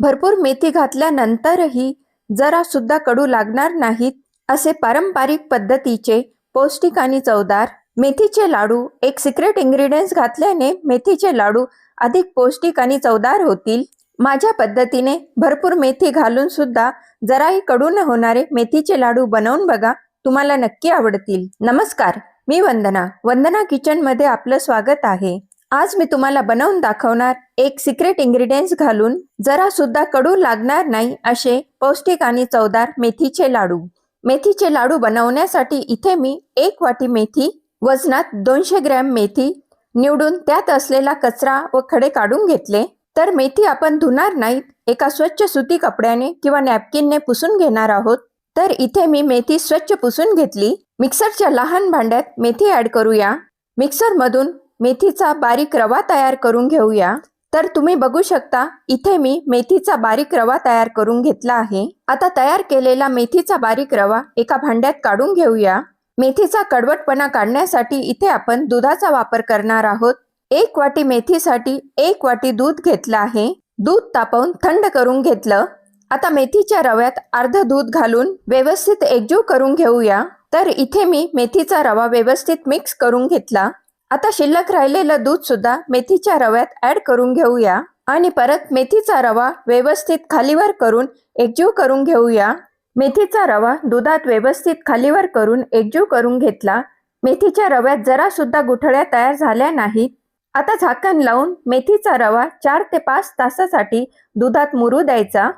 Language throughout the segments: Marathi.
भरपूर मेथी घातल्यानंतरही जरा सुद्धा कडू लागणार नाहीत असे पारंपरिक पद्धतीचे पौष्टिक आणि चवदार मेथीचे लाडू एक सिक्रेट इंग्रेडियंट्स घातल्याने मेथीचे लाडू अधिक पौष्टिक आणि चवदार होतील. माझ्या पद्धतीने भरपूर मेथी घालून सुद्धा जराही कडू न होणारे मेथीचे लाडू बनवून बघा तुम्हाला नक्की आवडतील. नमस्कार मी वंदना. वंदना किचनमध्ये आपलं स्वागत आहे. आज मी तुम्हाला बनवून दाखवणार एक सिक्रेट इंग्रेडियंट्स घालून जरा सुद्धा कडू लागणार नाही असे पौष्टिक आणि चवदार मेथीचे लाडू. मेथीचे लाडू बनवण्यासाठी इथे मी एक वाटी मेथी वजनात दोनशे ग्रॅम मेथी निवडून त्यात असलेला कचरा व खडे काढून घेतले. तर मेथी आपण धुणार नाहीत एका स्वच्छ सुती कपड्याने किंवा नॅपकिनने पुसून घेणार आहोत. तर इथे मी मेथी स्वच्छ पुसून घेतली. मिक्सरच्या लहान भांड्यात मेथी ऍड करूया. मिक्सर मधून मेथीचा बारीक रवा तयार करून घेऊया. तर तुम्ही बघू शकता इथे मी मेथीचा बारीक रवा तयार करून घेतला आहे. आता तयार केलेला मेथीचा बारीक रवा एका भांड्यात काढून घेऊया. मेथीचा कडवटपणा काढण्यासाठी इथे आपण दुधाचा वापर करणार आहोत. एक वाटी मेथीसाठी एक वाटी दूध घेतलं आहे. दूध तापवून थंड करून घेतलं. आता मेथीच्या रव्यात अर्ध दूध घालून व्यवस्थित एकजीव करून घेऊया. तर इथे मी मेथीचा रवा व्यवस्थित मिक्स करून घेतला. आता शिल्लक राहिलेलं दूध सुद्धा मेथीच्या रव्यात ऍड करून घेऊया. आणि परत मेथीचा रवा व्यवस्थित खालीवर करून एकजीव करून घेऊया. मेथीचा रवा दुधात व्यवस्थित खालीवर करून एकजीव करून घेतला. मेथीच्या रव्यात जरा सुद्धा गुठळ्या तयार झाल्या नाहीत. आता झाकण लावून मेथीचा रवा चार ते पाच तासासाठी दुधात मुरू द्यायचा.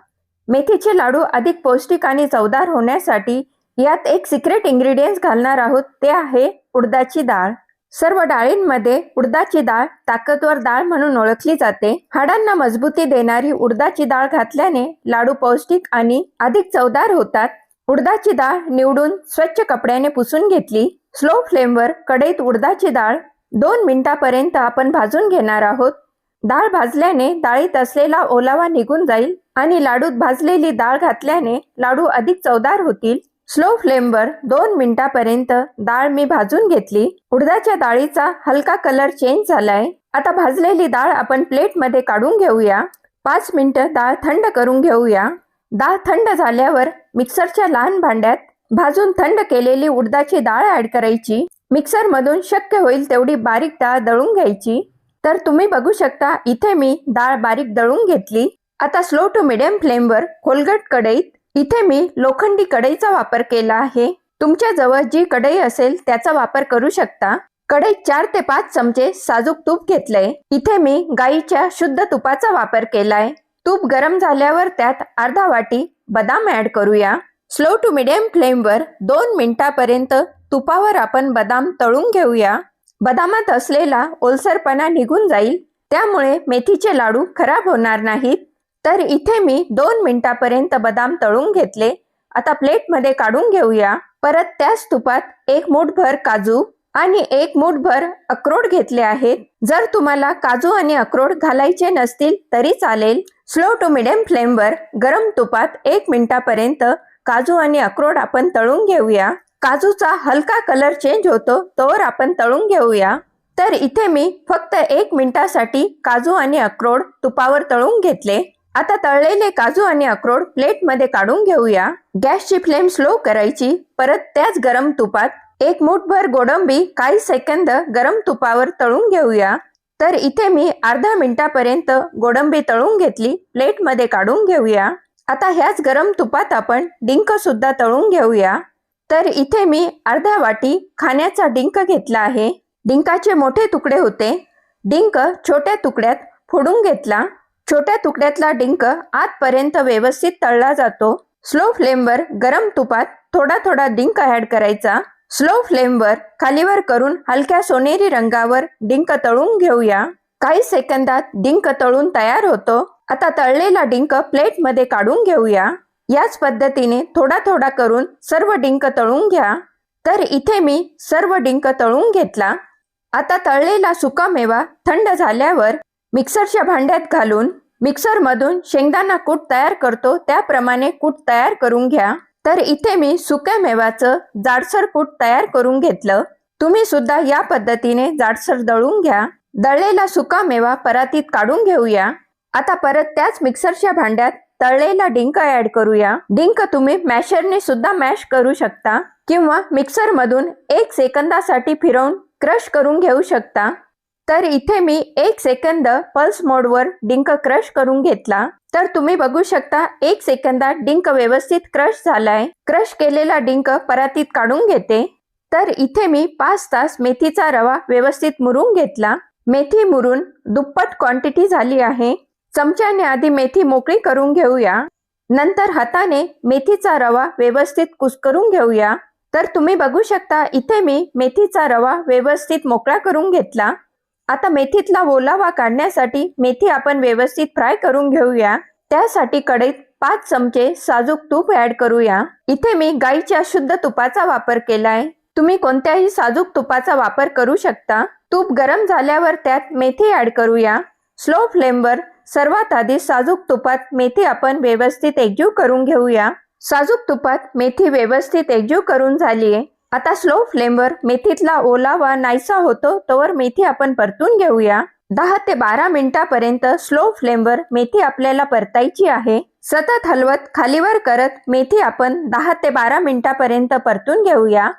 मेथीचे लाडू अधिक पौष्टिक आणि चवदार होण्यासाठी यात एक सिक्रेट इंग्रेडियंट्स घालणार आहोत. ते आहे उडदाची डाळ. सर्व डाळींमध्ये उडदाची डाळ ताकदवर डाळ म्हणून ओळखली जाते. हाडांना मजबूती देणारी उडदाची डाळ घातल्याने लाडू पौष्टिक आणि अधिक चवदार होतात. उडदाची डाळ निवडून स्वच्छ कपड्याने पुसून घेतली. स्लो फ्लेमवर कढईत उडदाची डाळ दोन मिनिटापर्यंत आपण भाजून घेणार आहोत. डाळ भाजल्याने डाळीत असलेला ओलावा निघून जाईल आणि लाडूत भाजलेली डाळ घातल्याने लाडू अधिक चवदार होतील. स्लो फ्लेमवर दोन मिनिटापर्यंत डाळ मी भाजून घेतली. उडदाच्या डाळीचा हलका कलर चेंज झालाय. आता भाजलेली डाळ आपण प्लेटमध्ये काढून घेऊया. पाच मिनिटं डाळ थंड करून घेऊया. डाळ थंड झाल्यावर मिक्सरच्या लहान भांड्यात भाजून थंड केलेली उडदाची डाळ ऍड करायची. मिक्सर मधून शक्य होईल तेवढी बारीक डाळ दळून घ्यायची. तर तुम्ही बघू शकता इथे मी डाळ बारीक दळून घेतली. आता स्लो टू मिडियम फ्लेमवर खोलगट कढईत इथे मी लोखंडी कढईचा वापर केला आहे. तुमच्या जवळ जी कढई असेल त्याचा वापर करू शकता. कढईत चार ते पाच चमचे साजूक तूप घेतलंय. इथे मी गाईच्या शुद्ध तुपाचा वापर केलाय. तूप गरम झाल्यावर त्यात अर्धा वाटी बदाम ऍड करूया. स्लो टू मिडियम फ्लेमवर दोन मिनिटापर्यंत तुपावर आपण बदाम तळून घेऊया. बदामात असलेला ओलसरपणा निघून जाईल. त्यामुळे मेथीचे लाडू खराब होणार नाहीत. तर इथे मी दोन मिनिटापर्यंत बदाम तळून घेतले. आता प्लेटमध्ये काढून घेऊया. परत त्याच तुपात एक मूठभर काजू आणि एक मूठभर अक्रोड घेतले आहेत. जर तुम्हाला काजू आणि अक्रोड घालायचे नसतील तरी चालेल. स्लो टू मिडियम फ्लेमवर गरम तुपात एक मिनिटापर्यंत काजू आणि अक्रोड आपण तळून घेऊया. काजूचा हलका कलर चेंज होतो तोवर आपण तळून घेऊया. तर इथे मी फक्त एक मिनिटासाठी काजू आणि अक्रोड तुपावर तळून घेतले. आता तळलेले काजू आणि अक्रोड प्लेटमध्ये काढून घेऊया. गॅसची फ्लेम स्लो करायची. परत त्याच गरम तुपात एक मुठभर गोडंबी काही सेकंद गरम तुपावर तळून घेऊया. तर इथे मी अर्धा मिनिटापर्यंत गोडंबी तळून घेतली. प्लेटमध्ये काढून घेऊया. आता ह्याच गरम तुपात आपण डिंक सुद्धा तळून घेऊया. तर इथे मी अर्ध्या वाटी खाण्याचा डिंक घेतला आहे. डिंकाचे मोठे तुकडे होते. डिंक छोट्या तुकड्यात फोडून घेतला. छोट्या तुकड्यातला डिंक आतपर्यंत व्यवस्थित तळला जातो. स्लो फ्लेमवर गरम तुपात थोडा थोडा डिंक ऍड करायचा. स्लो फ्लेमवर खालीवर करून हलक्या सोनेरी रंगावर डिंक तळून घेऊया. काही सेकंदात डिंक तळून तयार होतो. आता तळलेला डिंक प्लेटमध्ये काढून घेऊया. याच पद्धतीने थोडा थोडा करून सर्व डिंक तळून घ्या. तर इथे मी सर्व डिंक तळून घेतला. आता तळलेला सुका मेवा थंड झाल्यावर मिक्सरच्या भांड्यात घालून मिक्सरमधून शेंगदाणा कूट तयार करतो. त्याप्रमाणे कूट तयार करून घ्या. तर इथे मी सुक्या मेवाचं जाडसर कूट तयार करून घेतलं. तुम्ही सुद्धा या पद्धतीने जाडसर दळून घ्या. दळलेला सुका मेवा परातीत काढून घेऊया. आता परत त्याच मिक्सरच्या भांड्यात तळलेला डिंक ऍड करूया. डिंक तुम्ही मॅशरने सुद्धा मॅश करू शकता किंवा मिक्सरमधून एक सेकंदासाठी फिरवून क्रश करून घेऊ शकता. तर इथे मी एक सेकंद पल्स मोडवर डिंक क्रश करून घेतला. तर तुम्ही बघू शकता एक सेकंदात डिंक व्यवस्थित क्रश झालाय. क्रश केलेला डिंक परातीत काढून घेते. तर इथे मी पाच तास मेथीचा रवा व्यवस्थित मुरून घेतला. मेथी मुरून दुप्पट क्वांटिटी झाली आहे. चमच्याने आधी मेथी मोकळी करून घेऊया. नंतर हाताने मेथीचा रवा व्यवस्थित कुस्करून घेऊया. तर तुम्ही बघू शकता इथे मी मेथीचा रवा व्यवस्थित मोकळा करून घेतला. आता मेथीतला ओलावा काढण्यासाठी मेथी आपण व्यवस्थित फ्राय करून घेऊया. त्यासाठी कढईत पाच चमचे साजूक तूप ऍड करूया. इथे मी गाईच्या शुद्ध तुपाचा वापर केलाय. तुम्ही कोणत्याही साजूक तुपाचा वापर करू शकता. तूप गरम झाल्यावर त्यात मेथी ऍड करूया. स्लो फ्लेमवर सर्वात आधी साजूक तुपात मेथी आपण व्यवस्थित एकजीव करून घेऊया. साजूक तुपात मेथी व्यवस्थित एकजीव करून झालीये. आता स्लो फ्लेमवर मेथीतला ओलावा नाहीसा होतो तोवर मेथी आपण परतून घेऊया. दहा ते बारा मिनिटापर्यंत स्लो फ्लेमवर मेथी आपल्याला परतायची आहे. सतत हलवत खालीवर करत मेथी आपण दहा ते बारा मिनिटापर्यंत परतून घेऊया.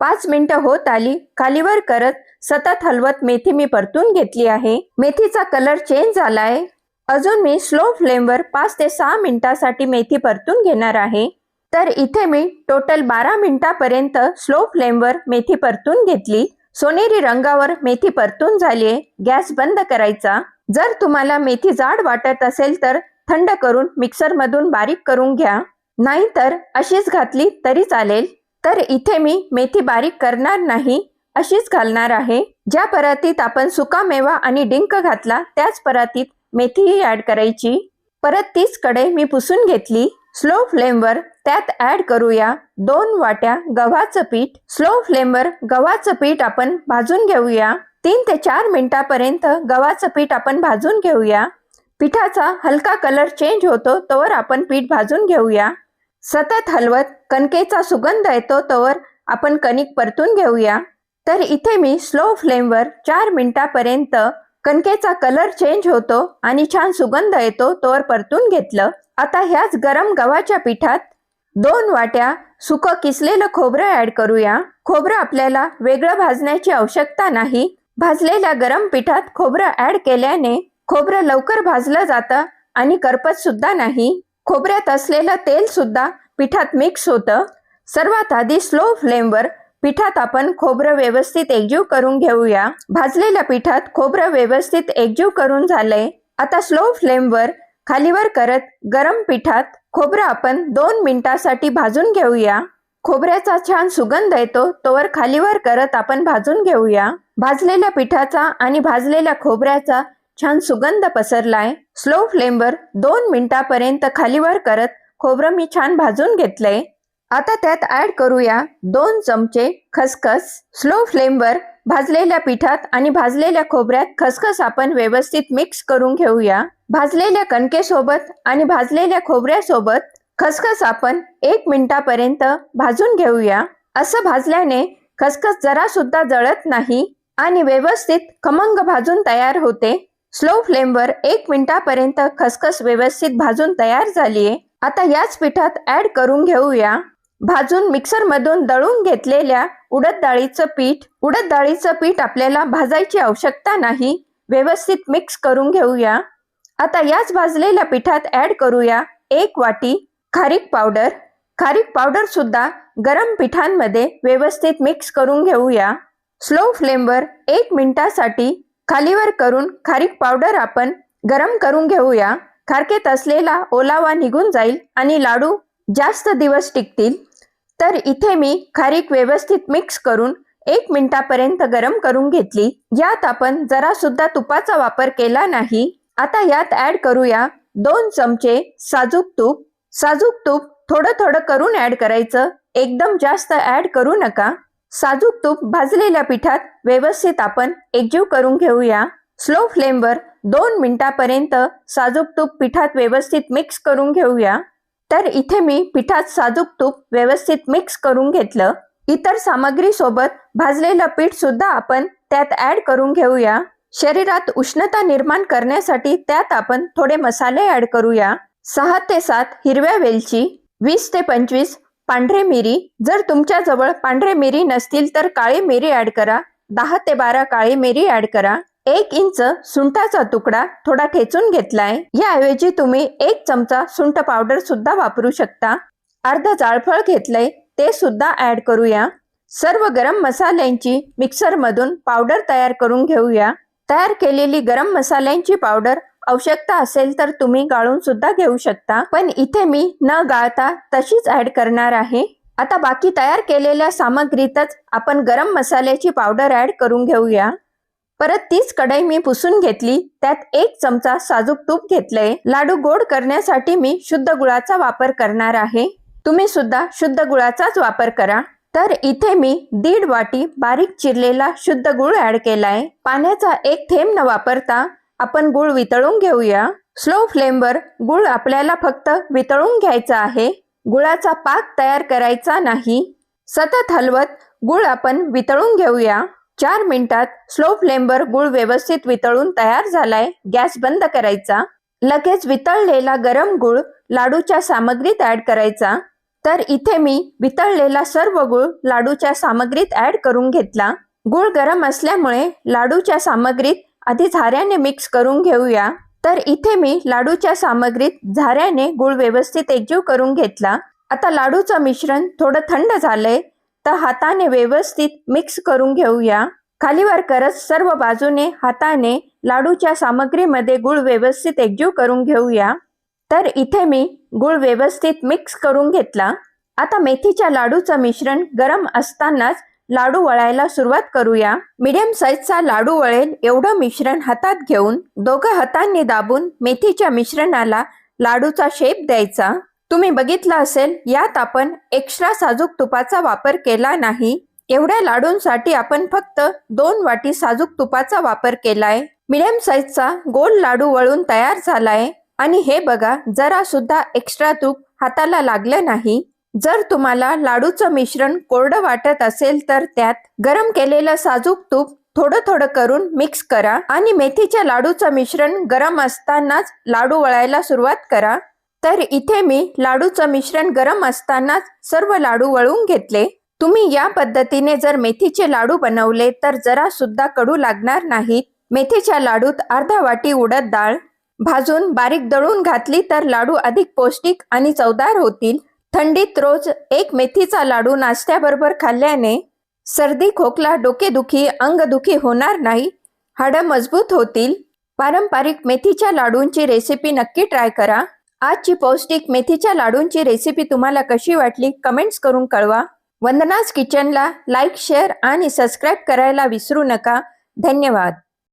पाच मिनिटं होत आली खालीवर करत सतत हलवत मेथी मी परतून घेतली आहे. मेथीचा कलर चेंज झालाय. अजून मी स्लो फ्लेमवर पाच ते सहा मिनिटासाठी मेथी परतून घेणार आहे. तर इथे मी टोटल बारा मिनिटापर्यंत स्लो फ्लेमवर मेथी परतून घेतली. सोनेरी रंगावर मेथी परतून झालीये गॅस बंद करायचा. जर तुम्हाला मेथी जाड वाटत असेल तर थंड करून मिक्सरमधून बारीक करून घ्या. नाहीतर अशीच घातली तरी चालेल. तर इथे मी मेथी बारीक करणार नाही. अशीच घालणार आहे. ज्या परातीत आपण सुका मेवा आणि डिंक घातला त्याच परातीत मेथीही ऍड करायची. परत तीच कडे मी पुसून घेतली. स्लो फ्लेमवर त्यात ऍड करूया दोन वाट्या गव्हाचं पीठ. स्लो फ्लेमवर गव्हाचं पीठ आपण भाजून घेऊया. तीन ते चार मिनिटापर्यंत गव्हाचं पीठ आपण भाजून घेऊया. पिठाचा हलका कलर चेंज होतो तोवर आपण पीठ भाजून घेऊया. सतत हलवत कणकेचा सुगंध येतो तोवर आपण कणिक परतून घेऊया. तर इथे मी स्लो फ्लेमवर चार मिनिटापर्यंत कणकेचा कलर चेंज होतो आणि छान सुगंध येतो तोवर परतून घेतलं. आता ह्याच गरम गव्हाच्या पिठात दोन वाट्या सुकं किसलेलं खोबरं ऍड करूया. खोबरं आपल्याला वेगळं भाजण्याची आवश्यकता नाही. भाजलेल्या गरम पिठात खोबरं ऍड केल्याने खोबरं लवकर भाजलं जातं आणि करपत सुद्धा नाही. खोबऱ्यात असलेलं तेल सुद्धा पिठात मिक्स होतं. सर्वात आधी स्लो फ्लेमवर पिठात आपण खोबरं व्यवस्थित एकजीव करून घेऊया. भाजलेल्या पिठात खोबरं व्यवस्थित एकजीव करून झालंय. आता स्लो फ्लेमवर खालीवर करत गरम पिठात खोबरं आपण दोन मिनिटासाठी भाजून घेऊया. खोबऱ्याचा छान सुगंध येतो तोवर खालीवर करत आपण भाजून घेऊया. भाजलेल्या पिठाचा आणि भाजलेल्या खोबऱ्याचा छान सुगंध पसरलाय. स्लो फ्लेमवर दोन मिनिटापर्यंत खालीवर करत खोबरं मी छान भाजून घेतलंय. आता त्यात ऍड करूया दोन चमचे खसखस. स्लो फ्लेमवर भाजलेल्या पिठात आणि भाजलेल्या खोबऱ्यात खसखस आपण व्यवस्थित मिक्स करून घेऊया. भाजलेल्या कणकेसोबत आणि भाजलेल्या खोबऱ्यासोबत खसखस आपण एक मिनिटापर्यंत भाजून घेऊया. असं भाजल्याने खसखस जरा सुद्धा जळत नाही आणि व्यवस्थित खमंग भाजून तयार होते. स्लो फ्लेमवर एक मिनिटापर्यंत खसखस व्यवस्थित भाजून तयार झालीये. आता याच पिठात ऍड करून घेऊया. भाजून मिक्सर मधून दळून घेतलेल्या उडद डाळीचं पीठ. उडद डाळीचं पीठ आपल्याला भाजायची आवश्यकता नाही. व्यवस्थित मिक्स करून घेऊया. आता याच भाजलेल्या पिठात ऍड करूया एक वाटी खारीक पावडर खारीक पावडर सुद्धा गरम पिठांमध्ये व्यवस्थित मिक्स करून घेऊया. स्लो फ्लेमवर एक मिनिटासाठी खालीवर करून खारीक पावडर आपण गरम करून घेऊया. खारकेत असलेला ओलावा निघून जाईल आणि लाडू जास्त दिवस टिकतील. तर इथे मी खारीक व्यवस्थित मिक्स करून एक मिनिटापर्यंत गरम करून घेतली. यात आपण जरा सुद्धा तुपाचा वापर केला नाही. आता यात ऍड करूया दोन चमचे साजूक तूप. साजूक तूप थोडं थोडं करून ऍड करायचं. एकदम जास्त ऍड करू नका. साजूक तूप भाजलेल्या पिठात व्यवस्थित आपण एकजीव करून घेऊया. स्लो फ्लेमवर दोन मिनिटापर्यंत साजूक तूप पिठात व्यवस्थित मिक्स करून घेऊया. तर इथे मी पिठात साजूक तूप व्यवस्थित मिक्स करून घेतलं. इतर सामग्रीसोबत भाजलेलं पीठ सुद्धा आपण त्यात ऍड करून घेऊया. शरीरात उष्णता निर्माण करण्यासाठी त्यात आपण थोडे मसाले ऍड करूया. सहा ते सात हिरव्या वेलची वीस ते पंचवीस पांढरे मिरी. जर तुमच्याजवळ पांढरे मिरी नसतील तर काळी मिरी ऍड करा. दहा ते बारा काळी मिरी ऍड करा. एक इंच सुंठाचा तुकडा थोडा ठेचून घेतलाय. याऐवजी तुम्ही एक चमचा सुंठ पावडर सुद्धा वापरू शकता. अर्ध जाळफळ घेतलंय ते सुद्धा ऍड करूया. सर्व गरम मसाल्यांची मिक्सरमधून पावडर तयार करून घेऊया. तयार केलेली गरम मसाल्यांची पावडर आवश्यकता असेल तर तुम्ही गाळून सुद्धा घेऊ शकता. पण इथे मी न गाळता तशीच ऍड करणार आहे. आता बाकी तयार केलेल्या सामग्रीतच आपण गरम मसाल्याची पावडर ऍड करून घेऊया. परत तीच कढई मी पुसून घेतली. त्यात एक चमचा साजूक तूप घेतलंय. लाडू गोड करण्यासाठी मी शुद्ध गुळाचा वापर करणार आहे. तुम्ही सुद्धा शुद्ध गुळाचाच वापर करा. तर इथे मी दीड वाटी बारीक चिरलेला शुद्ध गुळ ऍड केलाय. पाण्याचा एक थेंब न वापरता आपण गुळ वितळून घेऊया. स्लो फ्लेमवर गुळ आपल्याला फक्त वितळून घ्यायचा आहे. गुळाचा पाक तयार करायचा नाही. सतत हलवत गुळ आपण वितळून घेऊया. चार मिनिटात स्लो फ्लेमवर गुळ व्यवस्थित वितळून तयार झालाय. गॅस बंद करायचा. लगेच वितळलेला गरम गुळ लाडूच्या सामग्रीत ऍड करायचा. तर इथे मी वितळलेला सर्व गुळ लाडूच्या सामग्रीत ऍड करून घेतला. गुळ गरम असल्यामुळे लाडूच्या सामग्रीत आधी झाऱ्याने मिक्स करून घेऊया. तर इथे मी लाडूच्या सामग्रीत झाऱ्याने गुळ व्यवस्थित एकजीव करून घेतला. आता लाडूचं मिश्रण थोडं थंड झालंय तर हाताने व्यवस्थित मिक्स करून घेऊया. खालीवर करत सर्व बाजूने हाताने लाडूच्या सामग्रीमध्ये गुळ व्यवस्थित एकजीव करून घेऊया. तर इथे मी गुळ व्यवस्थित मिक्स करून घेतला. आता मेथीच्या लाडूचं मिश्रण गरम असतानाच लाडू वळायला सुरुवात करूया. मीडियम साईजचा लाडू वळेल एवढं मिश्रण हातात घेऊन दोघं हातांनी दाबून मेथीच्या मिश्रणाला लाडूचा शेप द्यायचा. तुम्ही बघितलं असेल यात आपण एक्स्ट्रा साजूक तुपाचा वापर केला नाही. एवढ्या लाडूंसाठी आपण फक्त दोन वाटी साजूक तुपाचा वापर केलाय. मिडियम साईजचा गोल लाडू वळून तयार झालाय. आणि हे बघा जरा सुद्धा एक्स्ट्रा तूप हाताला लागलं नाही. जर तुम्हाला लाडूचं मिश्रण कोरडं वाटत असेल तर त्यात गरम केलेलं साजूक तूप थोडं थोडं करून मिक्स करा आणि मेथीच्या लाडूचं मिश्रण गरम असतानाच लाडू वळायला सुरुवात करा. तर इथे मी लाडूचं मिश्रण गरम असतानाच सर्व लाडू वळून घेतले. तुम्ही या पद्धतीने जर मेथीचे लाडू बनवले तर जरा सुद्धा कडू लागणार नाहीत. मेथीच्या लाडूत अर्धा वाटी उडद डाळ भाजून बारीक दळून घातली तर लाडू अधिक पौष्टिक आणि चवदार होतील. थंडीत रोज एक मेथीचा लाडू नाश्त्याबरोबर खाल्ल्याने सर्दी खोकला डोकेदुखी अंगदुखी होणार नाही. हाडं मजबूत होतील. पारंपरिक मेथीच्या लाडूंची रेसिपी नक्की ट्राय करा. आजची पौष्टिक मेथीच्या लाडूंची रेसिपी तुम्हाला कशी वाटली कमेंट्स करून कळवा. वंदनाज किचनला लाईक शेअर आणि सबस्क्राईब करायला विसरू नका. धन्यवाद.